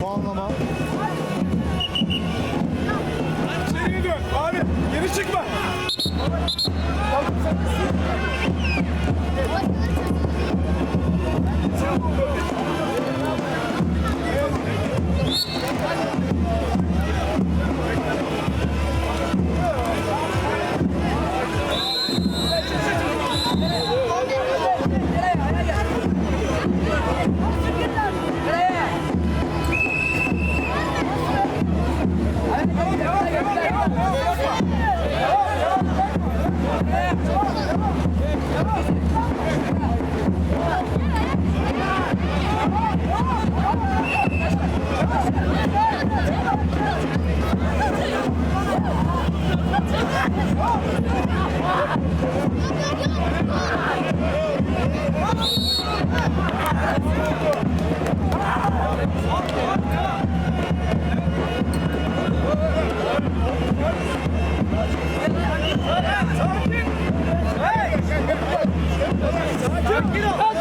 Puanlama. Seni diyor. Abi geri çıkma. Çabuk. Sakin ol.